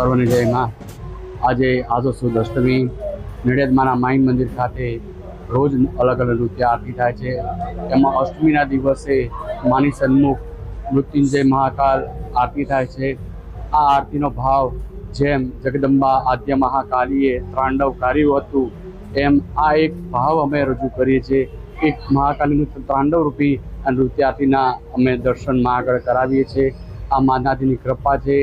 સર્વને જય આજે આજો અષ્ટમી, નડિયાદમાના માઇન મંદિર ખાતે રોજ અલગ અલગ નૃત્ય આરતી થાય છે. એમાં અષ્ટમીના દિવસે માની સન્મુખ, મૃત્યુંજય મહાકાલ આરતી થાય છે. આ આરતીનો ભાવ જેમ જગદંબા આદ્ય મહાકાલીએ ત્રાંડવ કાર્યું હતું, એમ આ એક ભાવ અમે રજૂ કરીએ છીએ. એક મહાકાલીનું ત્રાંડવ રૂપી અને નૃત્ય આરતીના અમે દર્શન આગળ કરાવીએ છીએ. આ માતાજીની કૃપા છે.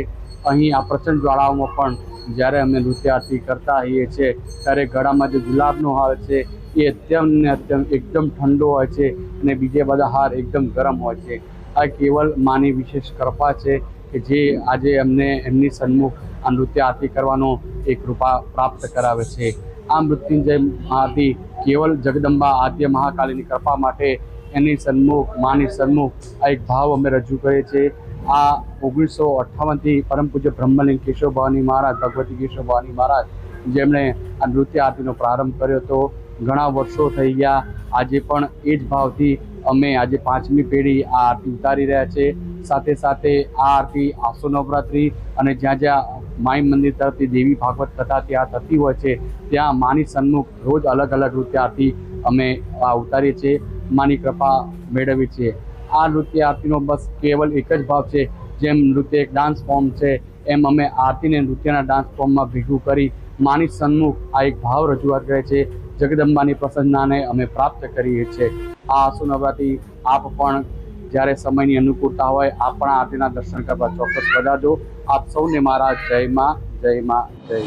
અહીં આ પ્રચંડ જ્વાળાઓમાં પણ જ્યારે અમે નૃત્ય આરતી કરતા હોઈએ છીએ, ત્યારે ગળામાં જે ગુલાબનો હાર છે, એ અત્યંત ને અત્યંત એકદમ ઠંડો હોય છે અને બીજે બધા હાર એકદમ ગરમ હોય છે. આ કેવલ માની વિશેષ કૃપા છે કે જે આજે અમને એમની સન્મુખ આ નૃત્ય આરતી કરવાનો એક કૃપા પ્રાપ્ત કરાવે છે. આ મૃત્યુંજય આરતી કેવલ જગદંબા આદ્ય મહાકાલીની કૃપા માટે એની સન્મુખ, માની સન્મુખ આ એક ભાવ અમે રજૂ કરીએ છીએ. આ ઓગણીસો અઠ્ઠાવનથી પરમ પૂજ્ય બ્રહ્મલિંગ કેશવ મહારાજ, ભગવતી કેશવ ભવાની મહારાજ, જેમણે આ નૃત્ય આરતીનો પ્રારંભ કર્યો હતો. ઘણા વર્ષો થઈ ગયા. આજે પણ એ જ ભાવથી અમે આજે પાંચમી પેઢી આ આરતી ઉતારી રહ્યા છે. સાથે સાથે આ આરતી આસો નવરાત્રિ અને જ્યાં જ્યાં માઈ મંદિર તરફથી દેવી ભાગવત કથા ત્યાં થતી હોય છે, ત્યાં માની સન્મુખ રોજ અલગ અલગ નૃત્ય આરતી અમે આ ઉતારીએ છીએ. માની કૃપા મેળવીએ છીએ. આ નૃત્ય આરતીનો બસ કેવલ એક જ ભાવ છે, જેમ નૃત્ય એક ડાન્સ ફોર્મ છે, એમ અમે આરતીને નૃત્યના ડાન્સ ફોર્મમાં ભેગું કરી માની સન્મુખ આ એક ભાવ રજૂઆત કરે છે, જગદંબાની પ્રસન્નાને અમે પ્રાપ્ત કરીએ છીએ. આ આસુ આપ પણ જ્યારે સમયની અનુકૂળતા હોય, આપ પણ આરતીના દર્શન કરવા ચોક્કસ બજાજો આપ સૌને મારા જયમાં જયમાં જય